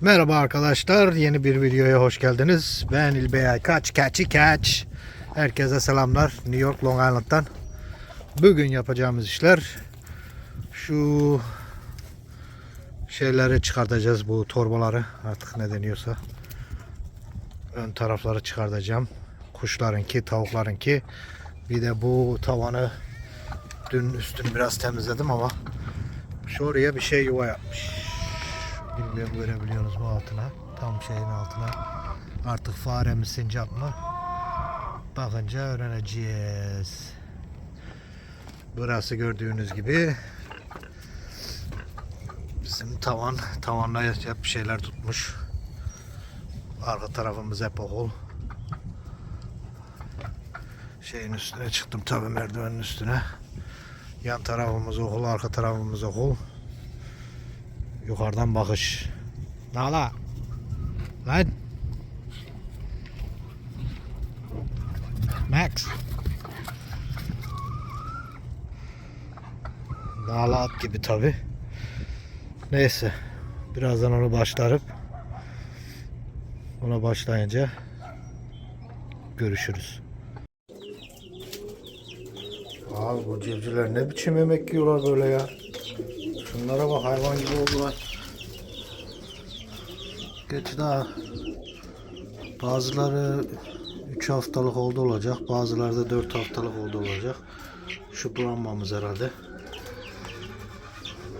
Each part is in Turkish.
Merhaba arkadaşlar, yeni bir videoya hoş geldiniz. Ben İlbey Aykaç, Catchy Catch. Herkese selamlar New York Long Island'dan. Bugün yapacağımız işler şu şeyleri çıkartacağız, bu torbaları artık ne deniyorsa. Ön tarafları çıkartacağım. Kuşlarınki, tavuklarınki. Bir de bu tavanı dün üstünü biraz temizledim ama şu oraya bir şey yuva yapmış. Bilmiyorum görebiliyorsunuz mu altına. Tam şeyin altına. Artık fare mi sincap mı? Bakınca öğreneceğiz. Burası gördüğünüz gibi bizim tavan. Tavanla hep şeyler tutmuş. Arka tarafımız hep okul. Şeyin üstüne çıktım tabi merdivenin üstüne. Yan tarafımız okul, arka tarafımız okul. Yukarıdan bakış. Nala. Lan. Max. Nala at gibi tabi. Neyse. Birazdan onu başlarıp ona başlayınca görüşürüz. Abi bu civcivler ne biçim yemek yiyorlar böyle ya. Şunlara bak hayvan gibi oldular. Geç daha bazıları 3 haftalık oldu olacak. Bazıları da 4 haftalık oldu olacak. Şu bırakmamız herhalde.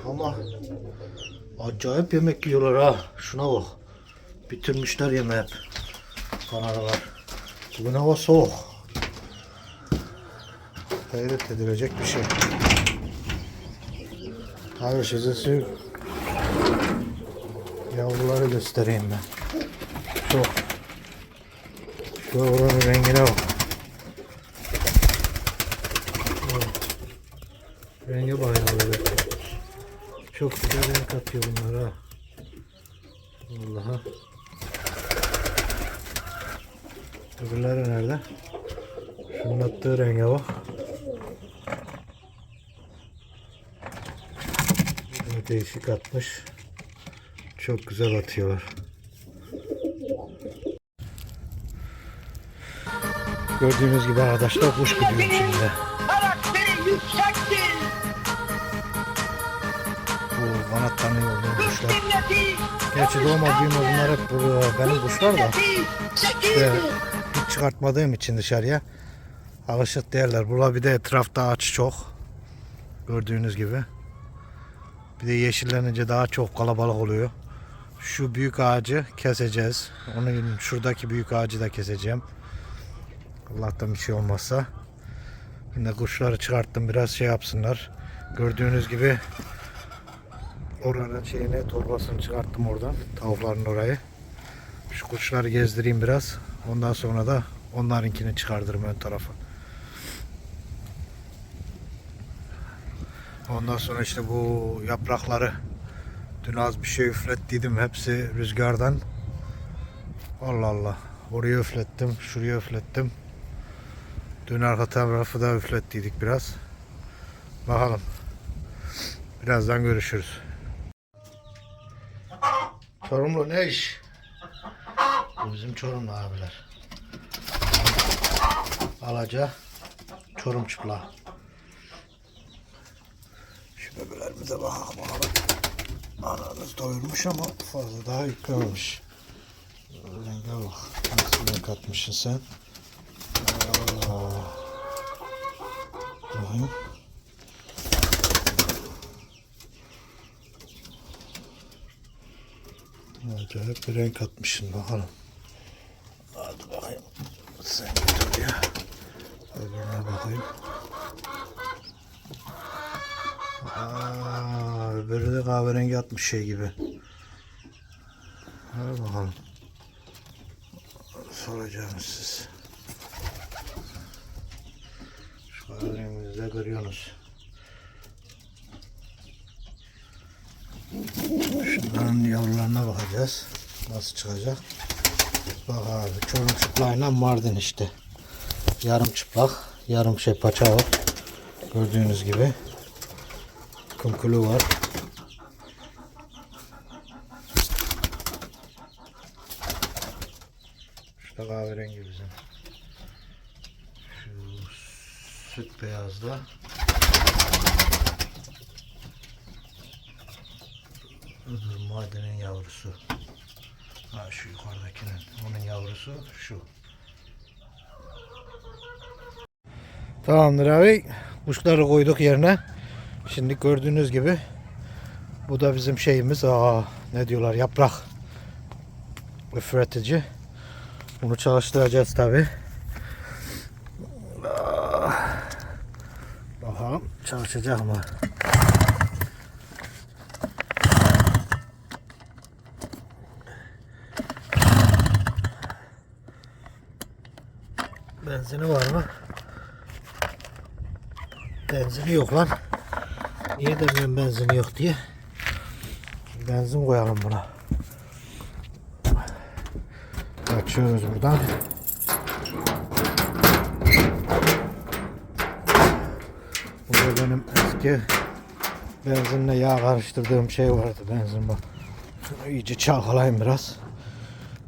Ama acayip yemek yiyorlar ha. Şuna bak. Bitirmişler yemeği hep. Kanarlar. Bugün hava soğuk. Hayret edilecek bir şey. Abi size şu yavruları göstereyim ben. Şu şu yavruların rengine bak. Evet. Renge bak yavruları. Çok güzel renk atıyor bunlar ha. Vallahi. Öbürleri nerede? Şunun attığı renge bak. Değişik atmış. Çok güzel atıyorlar. Gördüğünüz gibi arkadaşlar kuş gidiyor şimdi. Bu kanatlarını yolluyor kuşlar. Gerçi doğma büyüme bunlar hep bu, benim kuşlar da. İşte hiç çıkartmadığım için dışarıya alışık değerler. Burada bir de etrafta ağaç çok. Gördüğünüz gibi. Bir de yeşillenince daha çok kalabalık oluyor. Şu büyük ağacı keseceğiz. Onun şuradaki büyük ağacı da keseceğim. Allah'tan bir şey olmazsa. Yine kuşları çıkarttım biraz şey yapsınlar. Gördüğünüz gibi oranın şeyini torbasını çıkarttım oradan. Tavukların orayı. Şu kuşları gezdireyim biraz. Ondan sonra da onlarınkini çıkardırım ön tarafa. Ondan sonra işte bu yaprakları dün az bir şey üflettiydim. Hepsi rüzgardan. Allah Allah. Oraya üflettim. Şuraya üflettim. Dün arka tarafı da üflettiydik biraz. Bakalım. Birazdan görüşürüz. Çorumlu ne iş? Bu bizim Çorumlu abiler. Alaca Çorum çıplağı. Şu bebelerimize bakalım. Ananız doyurmuş ama fazla daha yüklememiş. Renge bak. Nasıl renk atmışsın sen? Aa. Bakayım. Acayip bir renk atmışsın bakalım. Hadi bakayım. Sen dur ya. Öbürüne bakayım. Aa, öbürü de kahverengi atmış şey gibi. Hadi bakalım. Soracağım siz. Şu kahverengimizi de görüyorsunuz. Şunların yavrularına bakacağız. Nasıl çıkacak? Bak abi çorum çıplağıyla Mardin işte. Yarım çıplak, yarım şey paça var. Gördüğünüz gibi. Kumkulu var. da kahverengi bizim. Şu süt beyazda. Öbür madenin yavrusu. Ha şu yukarıdakinin. Onun yavrusu şu. Tamamdır abi. Kuşları koyduk yerine. Şimdi gördüğünüz gibi bu da bizim şeyimiz. Aa, ne diyorlar? Yaprak üfretici. Bunu çalıştıracağız tabi. Bakalım çalışacak mı? Benzini var mı? Benzini yok lan. Niye demiyorum benzini yok diye. Benzin koyalım buna. Açıyoruz buradan. Burada benim eski benzinle yağ karıştırdığım şey vardı benzin bak. Şunu iyice çalkalayayım biraz.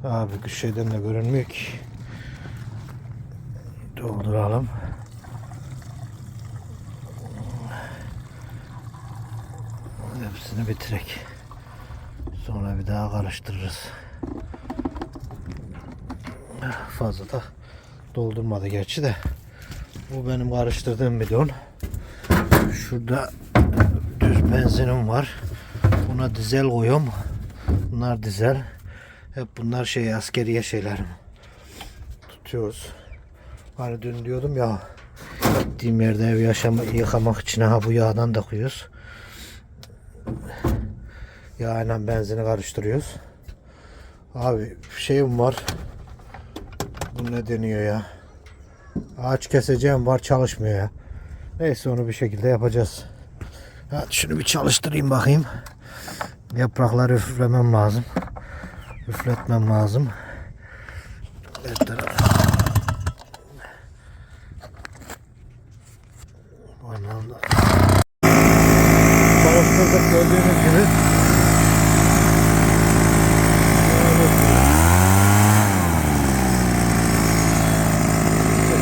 Abi şeyden de görünmüyor ki. Dolduralım. Hepsini bitirek. Sonra bir daha karıştırırız. Fazla da doldurmadı gerçi de. Bu benim karıştırdığım bidon. Şurada düz benzinim var. Buna dizel koyuyorum. Bunlar dizel. Hep bunlar şey askeriye şeylerim. Tutuyoruz. Hani dün diyordum ya gittiğim yerde ev yaşama, yıkamak için ha bu yağdan da koyuyoruz. Yağla benzini karıştırıyoruz. Abi şeyim var. Bu ne deniyor ya? Ağaç keseceğim var çalışmıyor ya. Neyse onu bir şekilde yapacağız. Hadi şunu bir çalıştırayım bakayım. Yaprakları üflemem lazım. Üfletmem lazım. Anamda. Çalıştırdık gördüğünüz gibi.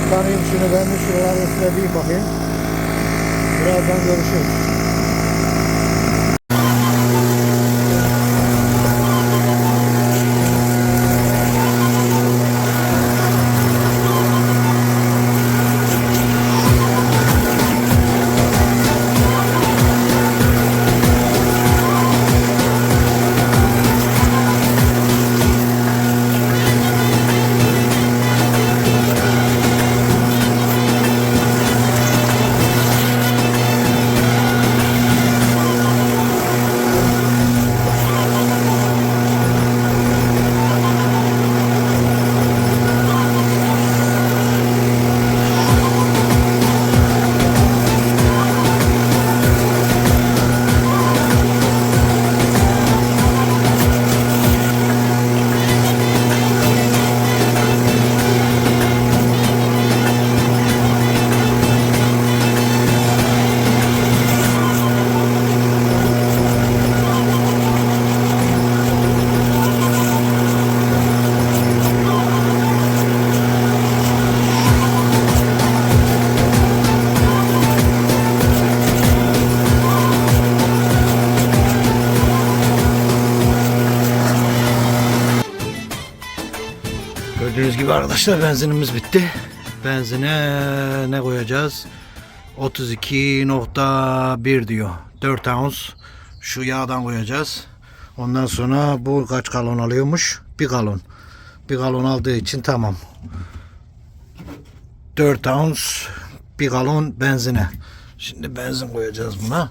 Tıklanayım şunu ben de şuraları üfleyeyim bakayım. Birazdan görüşürüz. Gördüğünüz gibi arkadaşlar benzinimiz bitti. Benzine ne koyacağız? 32.1 diyor. 4 ounce şu yağdan koyacağız. Ondan sonra bu kaç galon alıyormuş? Bir galon. Bir galon aldığı için tamam. 4 ounce bir galon benzine. Şimdi benzin koyacağız buna.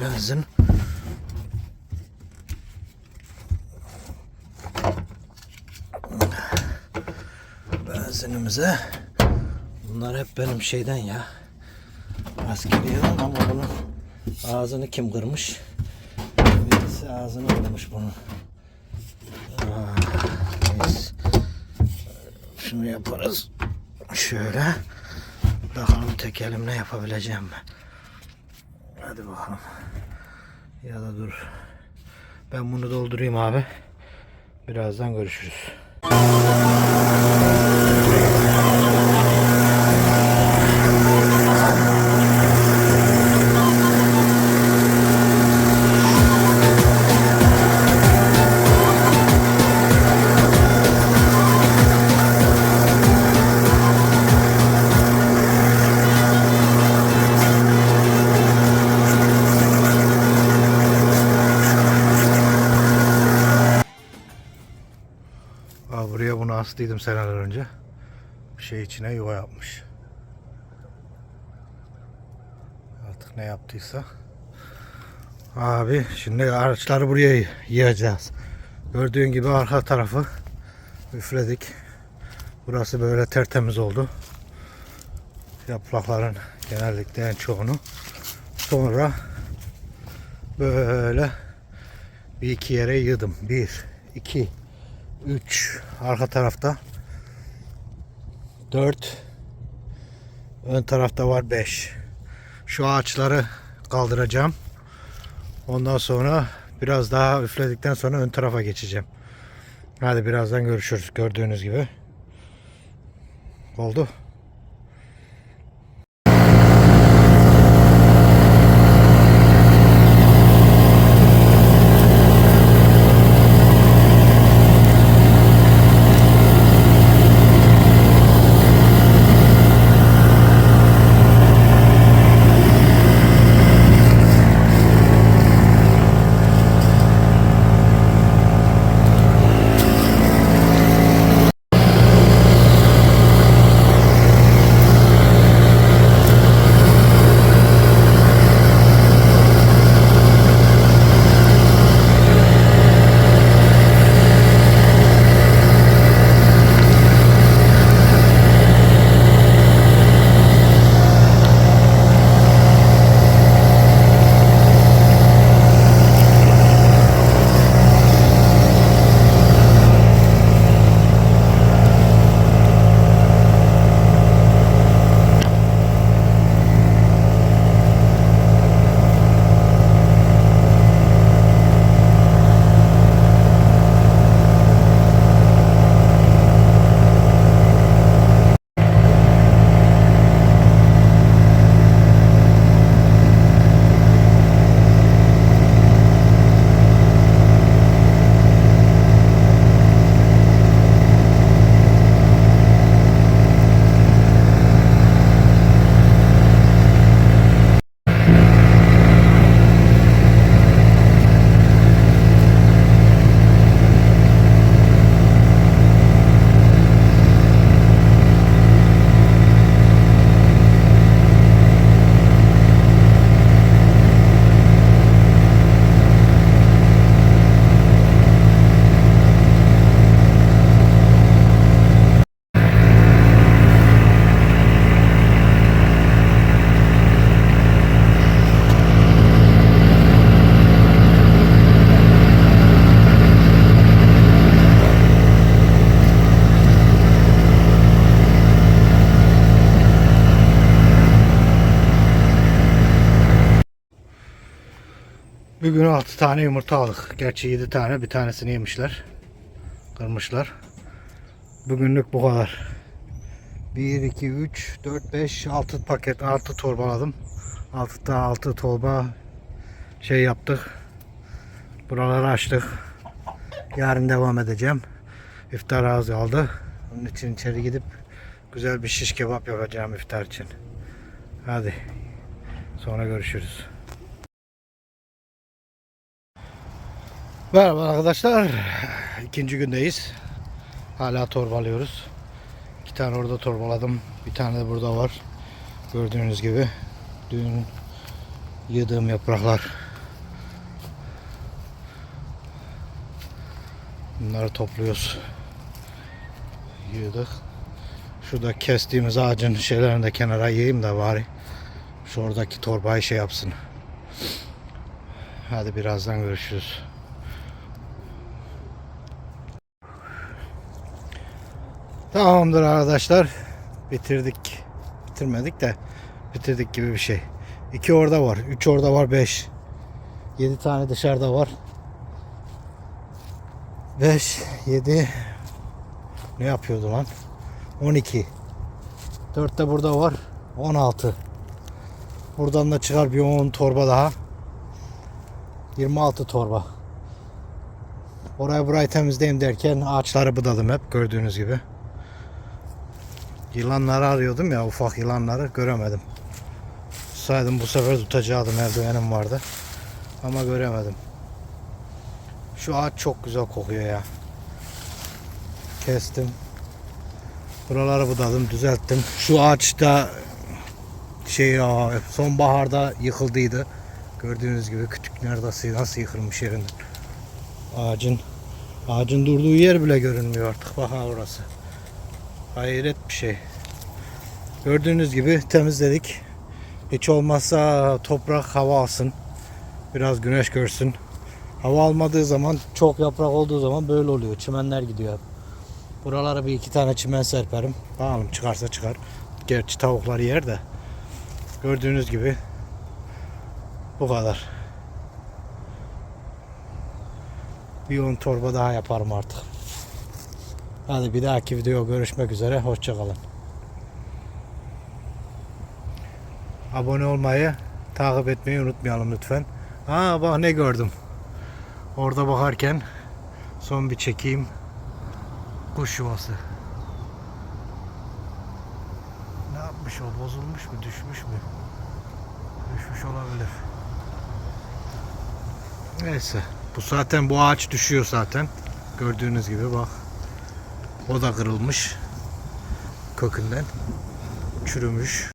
Benzin. Benzinimize. Bunlar hep benim şeyden ya. Askeriyeden ama bunun ağzını kim kırmış? Birisi ağzını kırmış bunun. Neyse. Şunu yaparız. Şöyle. Bakalım tek elimle yapabileceğim mi? Hadi bakalım. Ya da dur. Ben bunu doldurayım abi. Birazdan görüşürüz. Buraya bunu astıydım seneler önce. Bir şey içine yuva yapmış. Artık ne yaptıysa. Abi şimdi araçları buraya yığacağız. Gördüğün gibi arka tarafı üfledik. Burası böyle tertemiz oldu. Yaprakların genellikle en çoğunu. Sonra böyle bir iki yere yığdım. Bir, iki, 3 arka tarafta. 4 ön tarafta var 5 şu ağaçları kaldıracağım. Ondan sonra biraz daha üfledikten sonra ön tarafa geçeceğim. Hadi birazdan görüşürüz. Gördüğünüz gibi. Oldu Bir gün 6 tane yumurta aldık. Gerçi 7 tane. Bir tanesini yemişler. Kırmışlar. Bugünlük bu kadar. 1, 2, 3, 4, 5, 6 paket, 6 torbaladım. 6 da 6 torba şey yaptık. Buraları açtık. Yarın devam edeceğim. İftar az aldı. Onun için içeri gidip güzel bir şiş kebap yapacağım iftar için. Hadi. Sonra görüşürüz. Merhaba arkadaşlar. İkinci gündeyiz. Hala torbalıyoruz. İki tane orada torbaladım. Bir tane de burada var. Gördüğünüz gibi. Dün yığdığım yapraklar. Bunları topluyoruz. Yığdık. Şurada kestiğimiz ağacın şeylerini de kenara yığayım da bari. Şu oradaki torbayı şey yapsın. Hadi birazdan görüşürüz. Tamamdır arkadaşlar. Bitirdik. Bitirmedik de bitirdik gibi bir şey. İki orada var. Üç orada var. Beş. 7 tane dışarıda var. 5, 7 ne yapıyordu lan? 12. 4 de burada var. 16. Buradan da çıkar bir 10 torba daha. 26 torba. Orayı burayı temizleyeyim derken ağaçları budadım hep gördüğünüz gibi. Yılanları arıyordum ya ufak yılanları göremedim. Saydım bu sefer tutacaktım eldivenim vardı. Ama göremedim. Şu ağaç çok güzel kokuyor ya. Kestim. Buraları budadım, düzelttim. Şu ağaç da şey ya sonbaharda yıkıldıydı. Gördüğünüz gibi küçük neredeyse nasıl yıkılmış yerinden. Ağacın ağacın durduğu yer bile görünmüyor artık. Bak ha orası. Hayret bir şey. Gördüğünüz gibi temizledik. Hiç olmazsa toprak hava alsın. Biraz güneş görsün. Hava almadığı zaman çok yaprak olduğu zaman böyle oluyor. Çimenler gidiyor. Buralara bir iki tane çimen serperim. Bakalım çıkarsa çıkar. Gerçi tavuklar yer de. Gördüğünüz gibi bu kadar. Bir 10 torba daha yaparım artık. Hadi bir dahaki video görüşmek üzere. Hoşçakalın. Abone olmayı, takip etmeyi unutmayalım lütfen. Aa bak ne gördüm. Orada bakarken son bir çekeyim. Kuş yuvası. Ne yapmış o? Bozulmuş mu? Düşmüş mü? Düşmüş olabilir. Neyse. Bu zaten bu ağaç düşüyor zaten. Gördüğünüz gibi bak. O da kırılmış. Kökünden. Çürümüş.